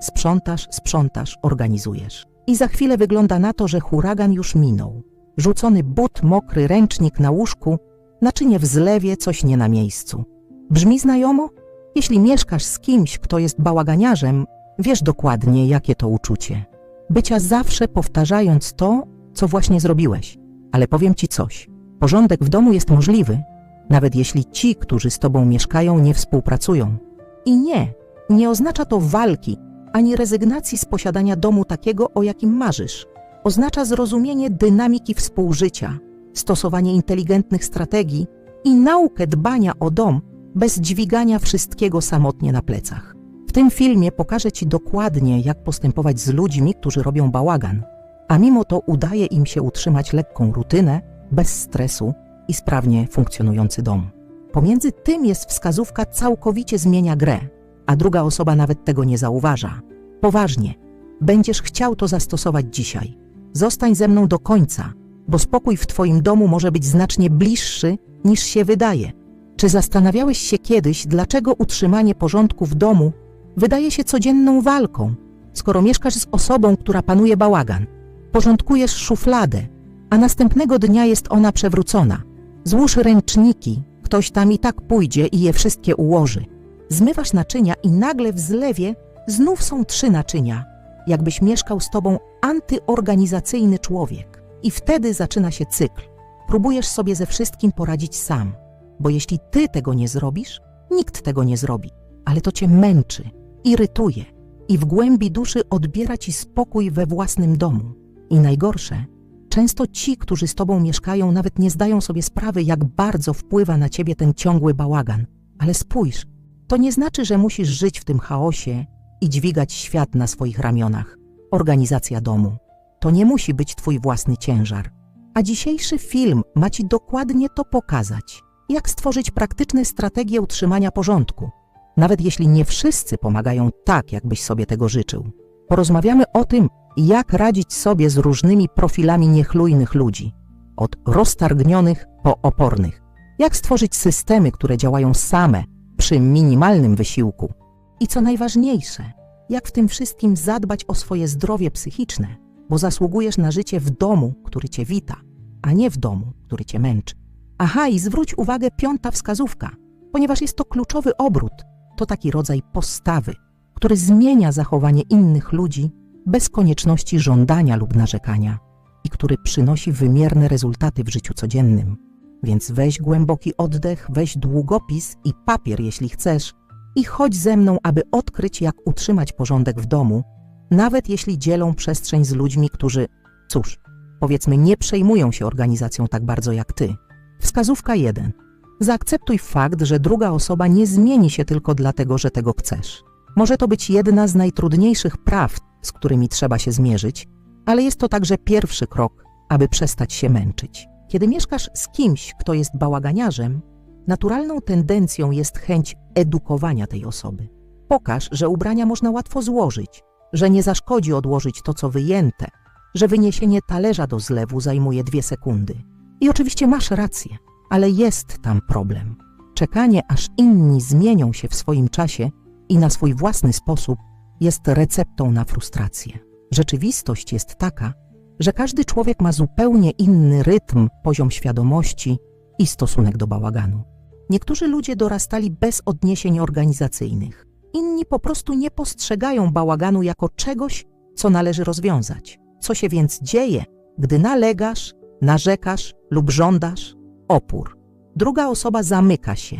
Sprzątasz, sprzątasz, organizujesz. I za chwilę wygląda na to, że huragan już minął. Rzucony but, mokry ręcznik na łóżku, naczynie w zlewie, coś nie na miejscu. Brzmi znajomo? Jeśli mieszkasz z kimś, kto jest bałaganiarzem, wiesz dokładnie, jakie to uczucie. Bycia zawsze powtarzając to, co właśnie zrobiłeś. Ale powiem ci coś. Porządek w domu jest możliwy, nawet jeśli ci, którzy z tobą mieszkają, nie współpracują. I nie, nie oznacza to walki, ani rezygnacji z posiadania domu takiego, o jakim marzysz. Oznacza zrozumienie dynamiki współżycia, stosowanie inteligentnych strategii i naukę dbania o dom bez dźwigania wszystkiego samotnie na plecach. W tym filmie pokażę Ci dokładnie, jak postępować z ludźmi, którzy robią bałagan, a mimo to udaje im się utrzymać lekką rutynę, bez stresu i sprawnie funkcjonujący dom. Pomiędzy tym jest wskazówka całkowicie zmienia grę, a druga osoba nawet tego nie zauważa. Poważnie, będziesz chciał to zastosować dzisiaj. Zostań ze mną do końca, bo spokój w Twoim domu może być znacznie bliższy niż się wydaje. Czy zastanawiałeś się kiedyś, dlaczego utrzymanie porządku w domu wydaje się codzienną walką, skoro mieszkasz z osobą, która panuje bałagan? Porządkujesz szufladę, a następnego dnia jest ona przewrócona. Złóż ręczniki, ktoś tam i tak pójdzie i je wszystkie ułoży. Zmywasz naczynia i nagle w zlewie znów są trzy naczynia, jakbyś mieszkał z tobą antyorganizacyjny człowiek. I wtedy zaczyna się cykl. Próbujesz sobie ze wszystkim poradzić sam, bo jeśli ty tego nie zrobisz, nikt tego nie zrobi. Ale to cię męczy, irytuje i w głębi duszy odbiera ci spokój we własnym domu. I najgorsze, często ci, którzy z tobą mieszkają, nawet nie zdają sobie sprawy, jak bardzo wpływa na ciebie ten ciągły bałagan. Ale spójrz, to nie znaczy, że musisz żyć w tym chaosie i dźwigać świat na swoich ramionach. Organizacja domu to nie musi być twój własny ciężar. A dzisiejszy film ma ci dokładnie to pokazać. Jak stworzyć praktyczne strategie utrzymania porządku. Nawet jeśli nie wszyscy pomagają tak, jakbyś sobie tego życzył. Porozmawiamy o tym, jak radzić sobie z różnymi profilami niechlujnych ludzi. Od roztargnionych po opornych. Jak stworzyć systemy, które działają same, przy minimalnym wysiłku. I co najważniejsze, jak w tym wszystkim zadbać o swoje zdrowie psychiczne, bo zasługujesz na życie w domu, który cię wita, a nie w domu, który cię męczy. Aha, i zwróć uwagę piąta wskazówka, ponieważ jest to kluczowy obrót, to taki rodzaj postawy, który zmienia zachowanie innych ludzi bez konieczności żądania lub narzekania i który przynosi wymierne rezultaty w życiu codziennym. Więc weź głęboki oddech, weź długopis i papier, jeśli chcesz, i chodź ze mną, aby odkryć, jak utrzymać porządek w domu, nawet jeśli dzielą przestrzeń z ludźmi, którzy, cóż, powiedzmy, nie przejmują się organizacją tak bardzo jak ty. Wskazówka 1. Zaakceptuj fakt, że druga osoba nie zmieni się tylko dlatego, że tego chcesz. Może to być jedna z najtrudniejszych praw, z którymi trzeba się zmierzyć, ale jest to także pierwszy krok, aby przestać się męczyć. Kiedy mieszkasz z kimś, kto jest bałaganiarzem, naturalną tendencją jest chęć edukowania tej osoby. Pokaż, że ubrania można łatwo złożyć, że nie zaszkodzi odłożyć to, co wyjęte, że wyniesienie talerza do zlewu zajmuje dwie sekundy. I oczywiście masz rację, ale jest tam problem. Czekanie, aż inni zmienią się w swoim czasie i na swój własny sposób, jest receptą na frustrację. Rzeczywistość jest taka, że każdy człowiek ma zupełnie inny rytm, poziom świadomości i stosunek do bałaganu. Niektórzy ludzie dorastali bez odniesień organizacyjnych, inni po prostu nie postrzegają bałaganu jako czegoś, co należy rozwiązać. Co się więc dzieje, gdy nalegasz, narzekasz lub żądasz? Opór. Druga osoba zamyka się,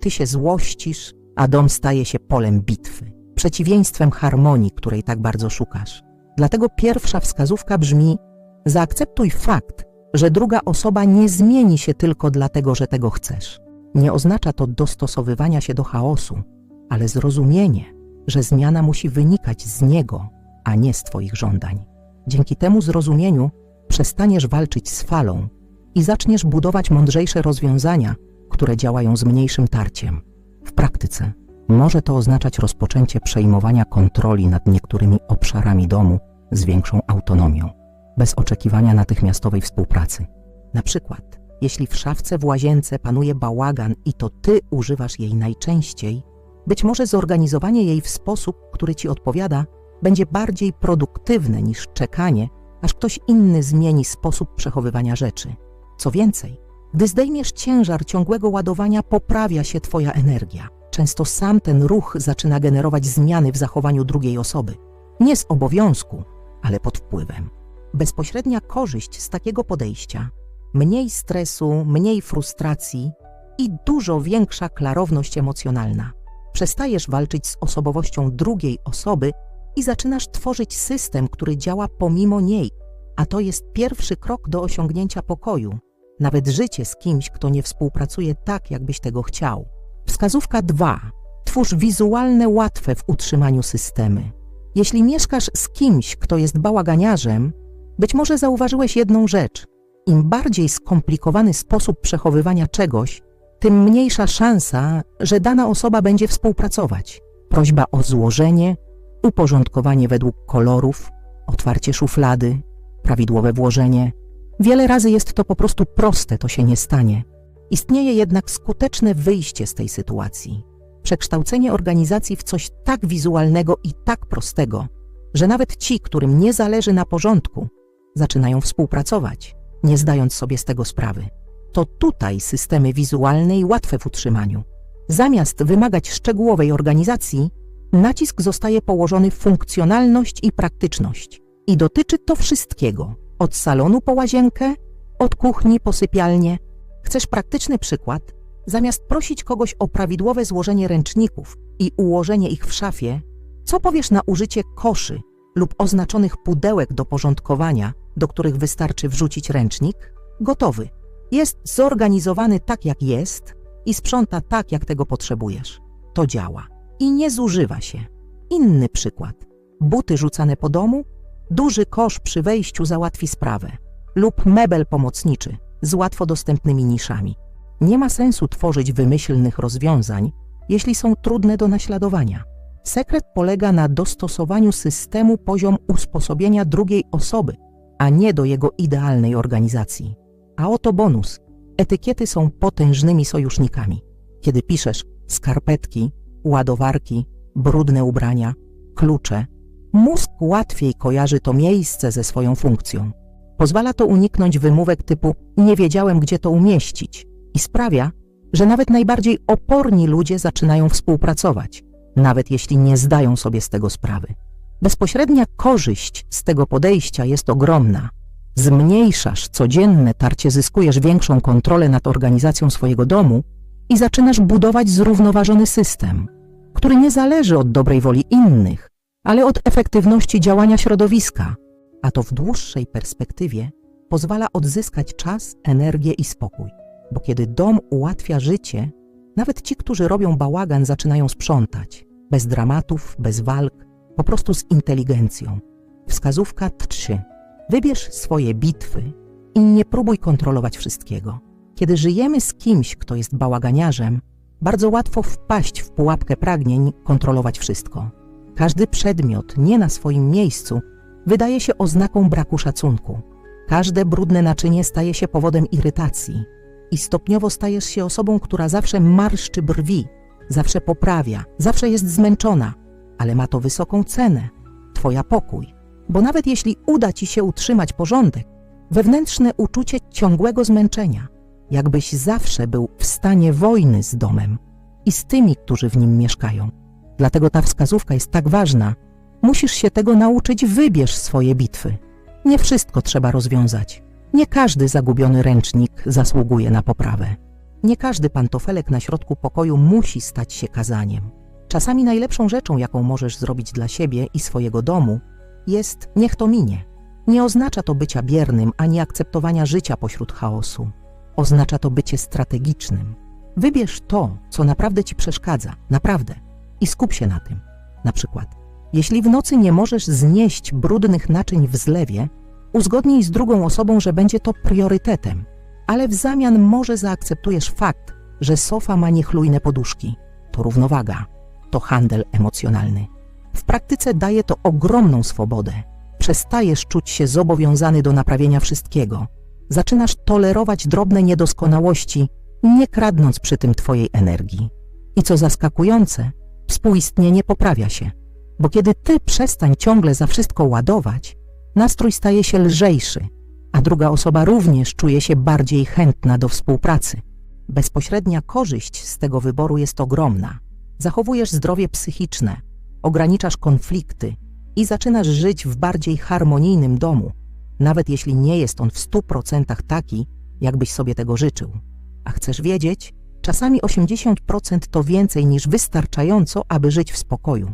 ty się złościsz, a dom staje się polem bitwy, przeciwieństwem harmonii, której tak bardzo szukasz. Dlatego pierwsza wskazówka brzmi: zaakceptuj fakt, że druga osoba nie zmieni się tylko dlatego, że tego chcesz. Nie oznacza to dostosowywania się do chaosu, ale zrozumienie, że zmiana musi wynikać z niego, a nie z Twoich żądań. Dzięki temu zrozumieniu przestaniesz walczyć z falą i zaczniesz budować mądrzejsze rozwiązania, które działają z mniejszym tarciem. W praktyce może to oznaczać rozpoczęcie przejmowania kontroli nad niektórymi obszarami domu z większą autonomią, bez oczekiwania natychmiastowej współpracy. Na przykład, jeśli w szafce w łazience panuje bałagan i to ty używasz jej najczęściej, być może zorganizowanie jej w sposób, który ci odpowiada, będzie bardziej produktywne niż czekanie, aż ktoś inny zmieni sposób przechowywania rzeczy. Co więcej, gdy zdejmiesz ciężar ciągłego ładowania, poprawia się Twoja energia. Często sam ten ruch zaczyna generować zmiany w zachowaniu drugiej osoby. Nie z obowiązku, ale pod wpływem. Bezpośrednia korzyść z takiego podejścia mniej stresu, mniej frustracji i dużo większa klarowność emocjonalna. Przestajesz walczyć z osobowością drugiej osoby i zaczynasz tworzyć system, który działa pomimo niej, a to jest pierwszy krok do osiągnięcia pokoju. Nawet życie z kimś, kto nie współpracuje tak, jakbyś tego chciał. Wskazówka 2. Twórz wizualne, łatwe w utrzymaniu systemy. Jeśli mieszkasz z kimś, kto jest bałaganiarzem, być może zauważyłeś jedną rzecz. Im bardziej skomplikowany sposób przechowywania czegoś, tym mniejsza szansa, że dana osoba będzie współpracować. Prośba o złożenie, uporządkowanie według kolorów, otwarcie szuflady, prawidłowe włożenie. Wiele razy jest to po prostu proste, to się nie stanie. Istnieje jednak skuteczne wyjście z tej sytuacji. Przekształcenie organizacji w coś tak wizualnego i tak prostego, że nawet ci, którym nie zależy na porządku, zaczynają współpracować, nie zdając sobie z tego sprawy. To tutaj systemy wizualne i łatwe w utrzymaniu. Zamiast wymagać szczegółowej organizacji, nacisk zostaje położony w funkcjonalność i praktyczność. I dotyczy to wszystkiego, od salonu po łazienkę, od kuchni po sypialnię. Chcesz praktyczny przykład? Zamiast prosić kogoś o prawidłowe złożenie ręczników i ułożenie ich w szafie, co powiesz na użycie koszy lub oznaczonych pudełek do porządkowania, do których wystarczy wrzucić ręcznik? Gotowy. Jest zorganizowany tak, jak jest i sprząta tak, jak tego potrzebujesz. To działa i nie zużywa się. Inny przykład. Buty rzucane po domu, duży kosz przy wejściu załatwi sprawę. Lub mebel pomocniczy z łatwo dostępnymi niszami. Nie ma sensu tworzyć wymyślnych rozwiązań, jeśli są trudne do naśladowania. Sekret polega na dostosowaniu systemu poziom usposobienia drugiej osoby, a nie do jego idealnej organizacji. A oto bonus. Etykiety są potężnymi sojusznikami. Kiedy piszesz skarpetki, ładowarki, brudne ubrania, klucze, mózg łatwiej kojarzy to miejsce ze swoją funkcją. Pozwala to uniknąć wymówek typu nie wiedziałem, gdzie to umieścić i sprawia, że nawet najbardziej oporni ludzie zaczynają współpracować, nawet jeśli nie zdają sobie z tego sprawy. Bezpośrednia korzyść z tego podejścia jest ogromna. Zmniejszasz codzienne tarcie, zyskujesz większą kontrolę nad organizacją swojego domu i zaczynasz budować zrównoważony system, który nie zależy od dobrej woli innych, ale od efektywności działania środowiska, a to w dłuższej perspektywie pozwala odzyskać czas, energię i spokój. Bo kiedy dom ułatwia życie, nawet ci, którzy robią bałagan, zaczynają sprzątać. Bez dramatów, bez walk, po prostu z inteligencją. Wskazówka 3. Wybierz swoje bitwy i nie próbuj kontrolować wszystkiego. Kiedy żyjemy z kimś, kto jest bałaganiarzem, bardzo łatwo wpaść w pułapkę pragnień kontrolować wszystko. Każdy przedmiot nie na swoim miejscu wydaje się oznaką braku szacunku. Każde brudne naczynie staje się powodem irytacji i stopniowo stajesz się osobą, która zawsze marszczy brwi, zawsze poprawia, zawsze jest zmęczona, ale ma to wysoką cenę Twoja pokój. Bo nawet jeśli uda Ci się utrzymać porządek, wewnętrzne uczucie ciągłego zmęczenia, jakbyś zawsze był w stanie wojny z domem i z tymi, którzy w nim mieszkają. Dlatego ta wskazówka jest tak ważna. Musisz się tego nauczyć, wybierz swoje bitwy. Nie wszystko trzeba rozwiązać. Nie każdy zagubiony ręcznik zasługuje na poprawę. Nie każdy pantofelek na środku pokoju musi stać się kazaniem. Czasami najlepszą rzeczą, jaką możesz zrobić dla siebie i swojego domu, jest niech to minie. Nie oznacza to bycia biernym ani akceptowania życia pośród chaosu. Oznacza to bycie strategicznym. Wybierz to, co naprawdę ci przeszkadza, naprawdę, i skup się na tym. Na przykład, jeśli w nocy nie możesz znieść brudnych naczyń w zlewie, uzgodnij z drugą osobą, że będzie to priorytetem, ale w zamian może zaakceptujesz fakt, że sofa ma niechlujne poduszki. To równowaga, to handel emocjonalny. W praktyce daje to ogromną swobodę. Przestajesz czuć się zobowiązany do naprawienia wszystkiego. Zaczynasz tolerować drobne niedoskonałości, nie kradnąc przy tym Twojej energii. I co zaskakujące, współistnienie poprawia się. Bo kiedy ty przestań ciągle za wszystko ładować, nastrój staje się lżejszy, a druga osoba również czuje się bardziej chętna do współpracy. Bezpośrednia korzyść z tego wyboru jest ogromna. Zachowujesz zdrowie psychiczne, ograniczasz konflikty i zaczynasz żyć w bardziej harmonijnym domu, nawet jeśli nie jest on w stu procentach taki, jakbyś sobie tego życzył. A chcesz wiedzieć? Czasami 80% to więcej niż wystarczająco, aby żyć w spokoju.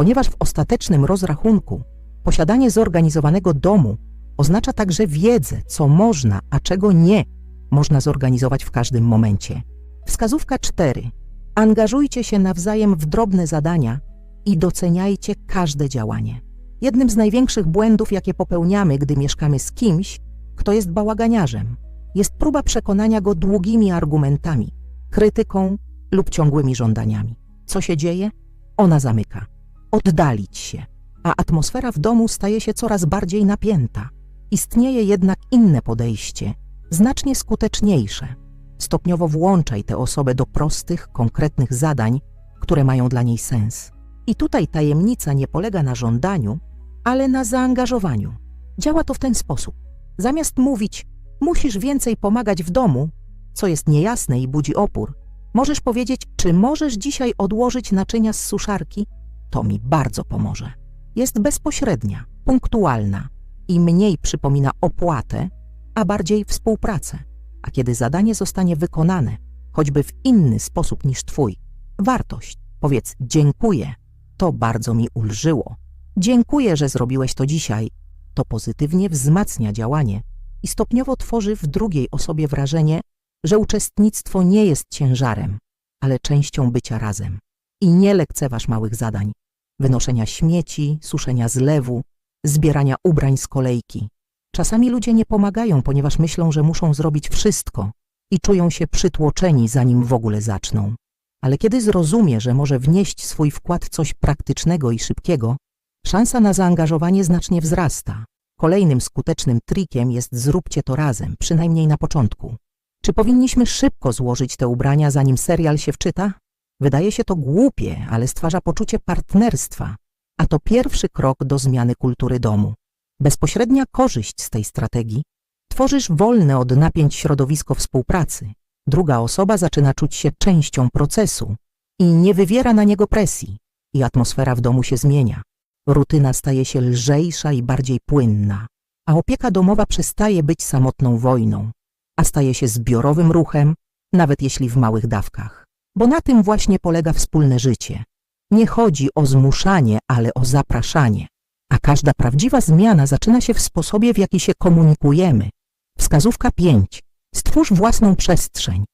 Ponieważ w ostatecznym rozrachunku posiadanie zorganizowanego domu oznacza także wiedzę, co można, a czego nie można zorganizować w każdym momencie. Wskazówka 4. Angażujcie się nawzajem w drobne zadania i doceniajcie każde działanie. Jednym z największych błędów, jakie popełniamy, gdy mieszkamy z kimś, kto jest bałaganiarzem, jest próba przekonania go długimi argumentami, krytyką lub ciągłymi żądaniami. Co się dzieje? Ona zamyka. Oddalić się, a atmosfera w domu staje się coraz bardziej napięta. Istnieje jednak inne podejście, znacznie skuteczniejsze. Stopniowo włączaj tę osobę do prostych, konkretnych zadań, które mają dla niej sens. I tutaj tajemnica nie polega na żądaniu, ale na zaangażowaniu. Działa to w ten sposób. Zamiast mówić, musisz więcej pomagać w domu, co jest niejasne i budzi opór, możesz powiedzieć, czy możesz dzisiaj odłożyć naczynia z suszarki? To mi bardzo pomoże. Jest bezpośrednia, punktualna i mniej przypomina opłatę, a bardziej współpracę. A kiedy zadanie zostanie wykonane, choćby w inny sposób niż twój, wartość, powiedz dziękuję, to bardzo mi ulżyło. Dziękuję, że zrobiłeś to dzisiaj. To pozytywnie wzmacnia działanie i stopniowo tworzy w drugiej osobie wrażenie, że uczestnictwo nie jest ciężarem, ale częścią bycia razem. I nie lekceważ małych zadań wynoszenia śmieci, suszenia zlewu, zbierania ubrań z kolejki. Czasami ludzie nie pomagają, ponieważ myślą, że muszą zrobić wszystko i czują się przytłoczeni, zanim w ogóle zaczną. Ale kiedy zrozumie, że może wnieść swój wkład coś praktycznego i szybkiego, szansa na zaangażowanie znacznie wzrasta. Kolejnym skutecznym trikiem jest zróbcie to razem, przynajmniej na początku. Czy powinniśmy szybko złożyć te ubrania, zanim serial się wczyta? Wydaje się to głupie, ale stwarza poczucie partnerstwa, a to pierwszy krok do zmiany kultury domu. Bezpośrednia korzyść z tej strategii tworzysz wolne od napięć środowisko współpracy. Druga osoba zaczyna czuć się częścią procesu i nie wywiera na niego presji, i atmosfera w domu się zmienia. Rutyna staje się lżejsza i bardziej płynna, a opieka domowa przestaje być samotną wojną, a staje się zbiorowym ruchem, nawet jeśli w małych dawkach. Bo na tym właśnie polega wspólne życie. Nie chodzi o zmuszanie, ale o zapraszanie. A każda prawdziwa zmiana zaczyna się w sposobie, w jaki się komunikujemy. Wskazówka 5. Stwórz własną przestrzeń,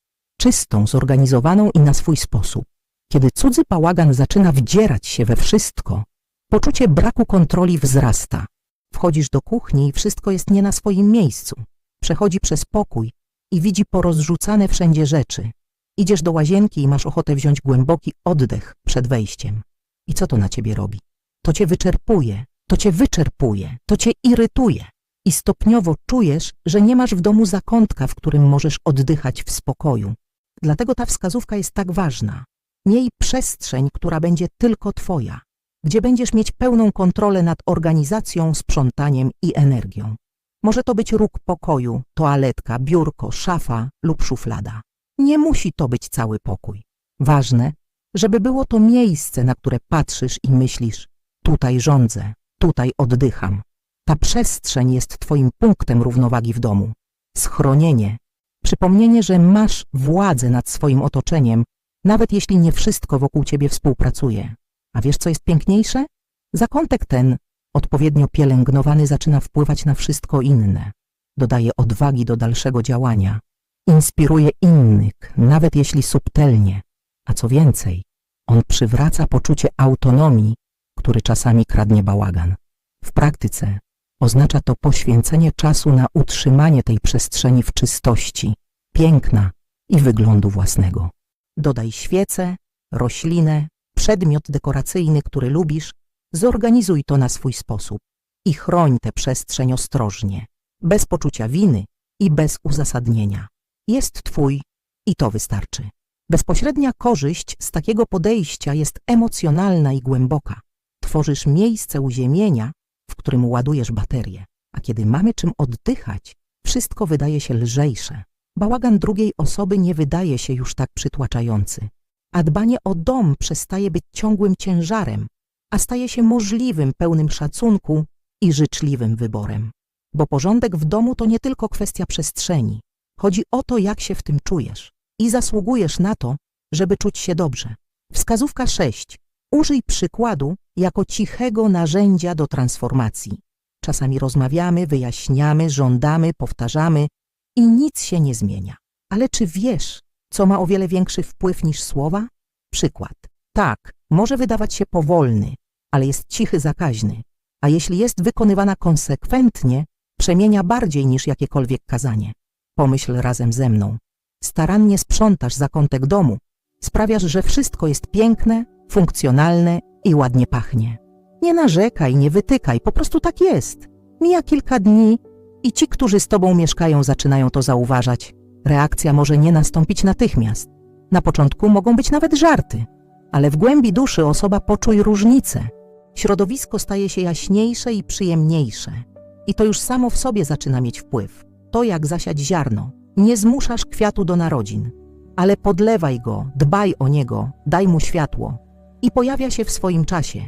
czystą, zorganizowaną i na swój sposób. Kiedy cudzy bałagan zaczyna wdzierać się we wszystko, poczucie braku kontroli wzrasta. Wchodzisz do kuchni i wszystko jest nie na swoim miejscu. Przechodzi przez pokój i widzi porozrzucane wszędzie rzeczy. Idziesz do łazienki i masz ochotę wziąć głęboki oddech przed wejściem. I co to na ciebie robi? To cię wyczerpuje, to cię wyczerpuje, to cię irytuje. I stopniowo czujesz, że nie masz w domu zakątka, w którym możesz oddychać w spokoju. Dlatego ta wskazówka jest tak ważna. Miej przestrzeń, która będzie tylko twoja, gdzie będziesz mieć pełną kontrolę nad organizacją, sprzątaniem i energią. Może to być róg pokoju, toaletka, biurko, szafa lub szuflada. Nie musi to być cały pokój. Ważne, żeby było to miejsce, na które patrzysz i myślisz, tutaj rządzę, tutaj oddycham. Ta przestrzeń jest twoim punktem równowagi w domu. Schronienie, przypomnienie, że masz władzę nad swoim otoczeniem, nawet jeśli nie wszystko wokół ciebie współpracuje. A wiesz, co jest piękniejsze? Zakątek ten, odpowiednio pielęgnowany, zaczyna wpływać na wszystko inne. Dodaje odwagi do dalszego działania inspiruje innych, nawet jeśli subtelnie, a co więcej, on przywraca poczucie autonomii, który czasami kradnie bałagan. W praktyce oznacza to poświęcenie czasu na utrzymanie tej przestrzeni w czystości, piękna i wyglądu własnego. Dodaj świecę, roślinę, przedmiot dekoracyjny, który lubisz, zorganizuj to na swój sposób i chroń tę przestrzeń ostrożnie, bez poczucia winy i bez uzasadnienia jest Twój i to wystarczy. Bezpośrednia korzyść z takiego podejścia jest emocjonalna i głęboka. Tworzysz miejsce uziemienia, w którym ładujesz baterię. A kiedy mamy czym oddychać, wszystko wydaje się lżejsze. Bałagan drugiej osoby nie wydaje się już tak przytłaczający, a dbanie o dom przestaje być ciągłym ciężarem, a staje się możliwym, pełnym szacunku i życzliwym wyborem. Bo porządek w domu to nie tylko kwestia przestrzeni. Chodzi o to, jak się w tym czujesz i zasługujesz na to, żeby czuć się dobrze. Wskazówka 6. Użyj przykładu jako cichego narzędzia do transformacji. Czasami rozmawiamy, wyjaśniamy, żądamy, powtarzamy i nic się nie zmienia. Ale czy wiesz, co ma o wiele większy wpływ niż słowa? Przykład. Tak, może wydawać się powolny, ale jest cichy zakaźny, a jeśli jest wykonywana konsekwentnie, przemienia bardziej niż jakiekolwiek kazanie. Pomyśl razem ze mną. Starannie sprzątasz zakątek domu, sprawiasz, że wszystko jest piękne, funkcjonalne i ładnie pachnie. Nie narzekaj, nie wytykaj, po prostu tak jest. Mija kilka dni i ci, którzy z tobą mieszkają, zaczynają to zauważać. Reakcja może nie nastąpić natychmiast. Na początku mogą być nawet żarty, ale w głębi duszy osoba poczuje różnicę. Środowisko staje się jaśniejsze i przyjemniejsze. I to już samo w sobie zaczyna mieć wpływ. To jak zasiać ziarno. Nie zmuszasz kwiatu do narodzin, ale podlewaj go, dbaj o niego, daj mu światło. I pojawia się w swoim czasie.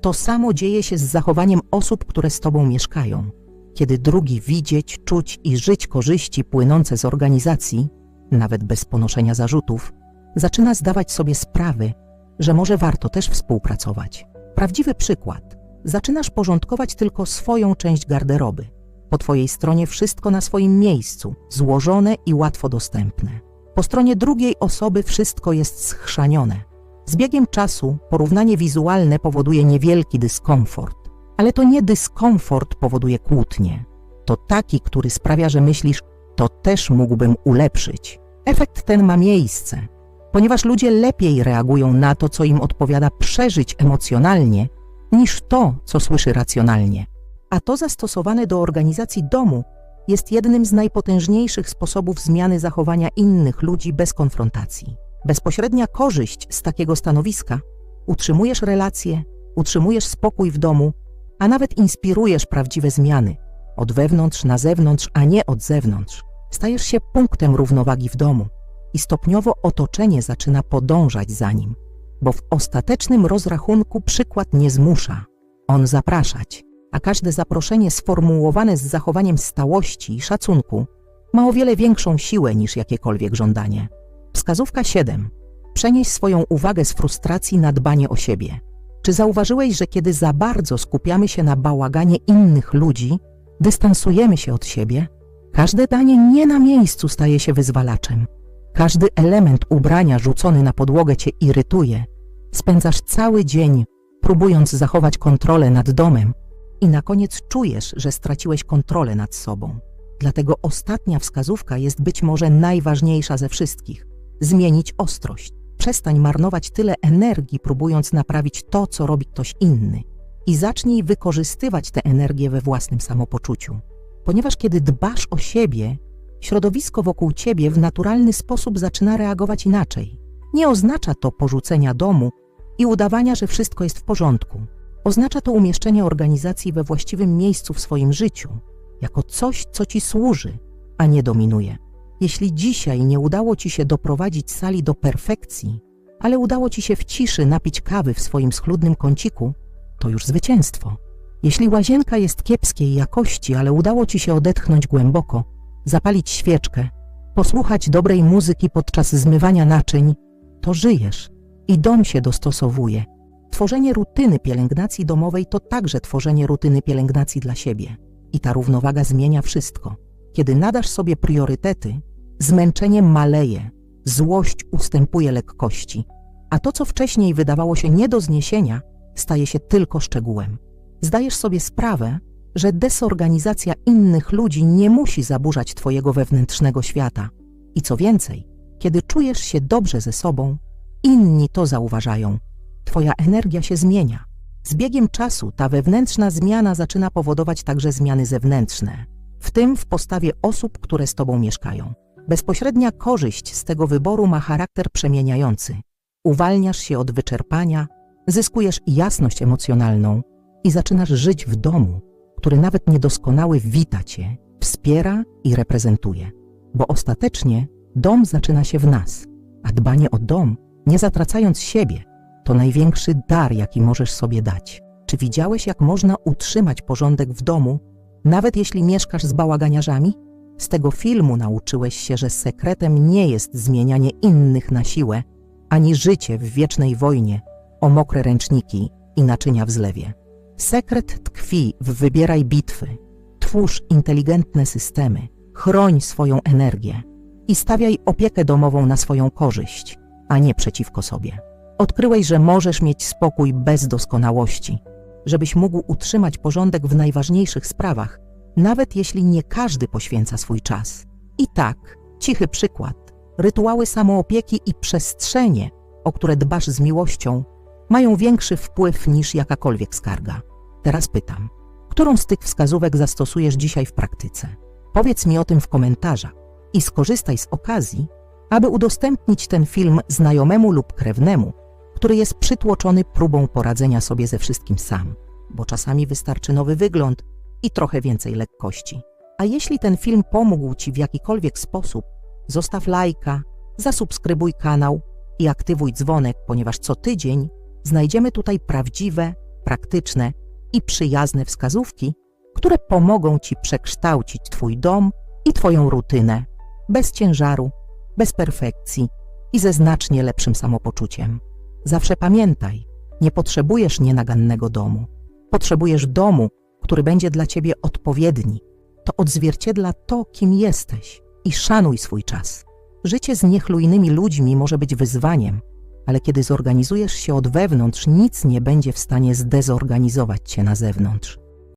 To samo dzieje się z zachowaniem osób, które z tobą mieszkają. Kiedy drugi widzieć, czuć i żyć korzyści płynące z organizacji, nawet bez ponoszenia zarzutów, zaczyna zdawać sobie sprawy, że może warto też współpracować. Prawdziwy przykład. Zaczynasz porządkować tylko swoją część garderoby. Po twojej stronie wszystko na swoim miejscu, złożone i łatwo dostępne. Po stronie drugiej osoby wszystko jest schrzanione. Z biegiem czasu porównanie wizualne powoduje niewielki dyskomfort, ale to nie dyskomfort powoduje kłótnie. To taki, który sprawia, że myślisz, to też mógłbym ulepszyć. Efekt ten ma miejsce, ponieważ ludzie lepiej reagują na to, co im odpowiada przeżyć emocjonalnie, niż to, co słyszy racjonalnie. A to zastosowane do organizacji domu jest jednym z najpotężniejszych sposobów zmiany zachowania innych ludzi bez konfrontacji. Bezpośrednia korzyść z takiego stanowiska utrzymujesz relacje, utrzymujesz spokój w domu, a nawet inspirujesz prawdziwe zmiany od wewnątrz na zewnątrz, a nie od zewnątrz. Stajesz się punktem równowagi w domu i stopniowo otoczenie zaczyna podążać za nim, bo w ostatecznym rozrachunku przykład nie zmusza, on zapraszać, a każde zaproszenie sformułowane z zachowaniem stałości i szacunku ma o wiele większą siłę niż jakiekolwiek żądanie. Wskazówka 7. Przenieś swoją uwagę z frustracji na dbanie o siebie. Czy zauważyłeś, że kiedy za bardzo skupiamy się na bałaganie innych ludzi, dystansujemy się od siebie? Każde danie nie na miejscu staje się wyzwalaczem. Każdy element ubrania rzucony na podłogę cię irytuje. Spędzasz cały dzień, próbując zachować kontrolę nad domem i na koniec czujesz, że straciłeś kontrolę nad sobą. Dlatego ostatnia wskazówka jest być może najważniejsza ze wszystkich. Zmienić ostrość. Przestań marnować tyle energii, próbując naprawić to, co robi ktoś inny. I zacznij wykorzystywać tę energię we własnym samopoczuciu. Ponieważ kiedy dbasz o siebie, środowisko wokół ciebie w naturalny sposób zaczyna reagować inaczej. Nie oznacza to porzucenia domu i udawania, że wszystko jest w porządku. Oznacza to umieszczenie organizacji we właściwym miejscu w swoim życiu, jako coś, co ci służy, a nie dominuje. Jeśli dzisiaj nie udało ci się doprowadzić sali do perfekcji, ale udało ci się w ciszy napić kawy w swoim schludnym kąciku, to już zwycięstwo. Jeśli łazienka jest kiepskiej jakości, ale udało ci się odetchnąć głęboko, zapalić świeczkę, posłuchać dobrej muzyki podczas zmywania naczyń, to żyjesz i dom się dostosowuje. Tworzenie rutyny pielęgnacji domowej to także tworzenie rutyny pielęgnacji dla siebie. I ta równowaga zmienia wszystko. Kiedy nadasz sobie priorytety, zmęczenie maleje, złość ustępuje lekkości, a to, co wcześniej wydawało się nie do zniesienia, staje się tylko szczegółem. Zdajesz sobie sprawę, że desorganizacja innych ludzi nie musi zaburzać Twojego wewnętrznego świata. I co więcej, kiedy czujesz się dobrze ze sobą, inni to zauważają. Twoja energia się zmienia. Z biegiem czasu ta wewnętrzna zmiana zaczyna powodować także zmiany zewnętrzne, w tym w postawie osób, które z Tobą mieszkają. Bezpośrednia korzyść z tego wyboru ma charakter przemieniający. Uwalniasz się od wyczerpania, zyskujesz jasność emocjonalną i zaczynasz żyć w domu, który nawet niedoskonały wita cię, wspiera i reprezentuje. Bo ostatecznie dom zaczyna się w nas, a dbanie o dom, nie zatracając siebie, to największy dar, jaki możesz sobie dać. Czy widziałeś, jak można utrzymać porządek w domu, nawet jeśli mieszkasz z bałaganiarzami? Z tego filmu nauczyłeś się, że sekretem nie jest zmienianie innych na siłę, ani życie w wiecznej wojnie o mokre ręczniki i naczynia w zlewie. Sekret tkwi w wybieraj bitwy. Twórz inteligentne systemy, chroń swoją energię i stawiaj opiekę domową na swoją korzyść, a nie przeciwko sobie. Odkryłeś, że możesz mieć spokój bez doskonałości, żebyś mógł utrzymać porządek w najważniejszych sprawach, nawet jeśli nie każdy poświęca swój czas. I tak, cichy przykład, rytuały samoopieki i przestrzenie, o które dbasz z miłością, mają większy wpływ niż jakakolwiek skarga. Teraz pytam, którą z tych wskazówek zastosujesz dzisiaj w praktyce? Powiedz mi o tym w komentarzach i skorzystaj z okazji, aby udostępnić ten film znajomemu lub krewnemu, który jest przytłoczony próbą poradzenia sobie ze wszystkim sam, bo czasami wystarczy nowy wygląd i trochę więcej lekkości. A jeśli ten film pomógł Ci w jakikolwiek sposób, zostaw lajka, zasubskrybuj kanał i aktywuj dzwonek, ponieważ co tydzień znajdziemy tutaj prawdziwe, praktyczne i przyjazne wskazówki, które pomogą Ci przekształcić Twój dom i Twoją rutynę bez ciężaru, bez perfekcji i ze znacznie lepszym samopoczuciem. Zawsze pamiętaj, nie potrzebujesz nienagannego domu. Potrzebujesz domu, który będzie dla Ciebie odpowiedni. To odzwierciedla to, kim jesteś i szanuj swój czas. Życie z niechlujnymi ludźmi może być wyzwaniem, ale kiedy zorganizujesz się od wewnątrz, nic nie będzie w stanie zdezorganizować cię na zewnątrz.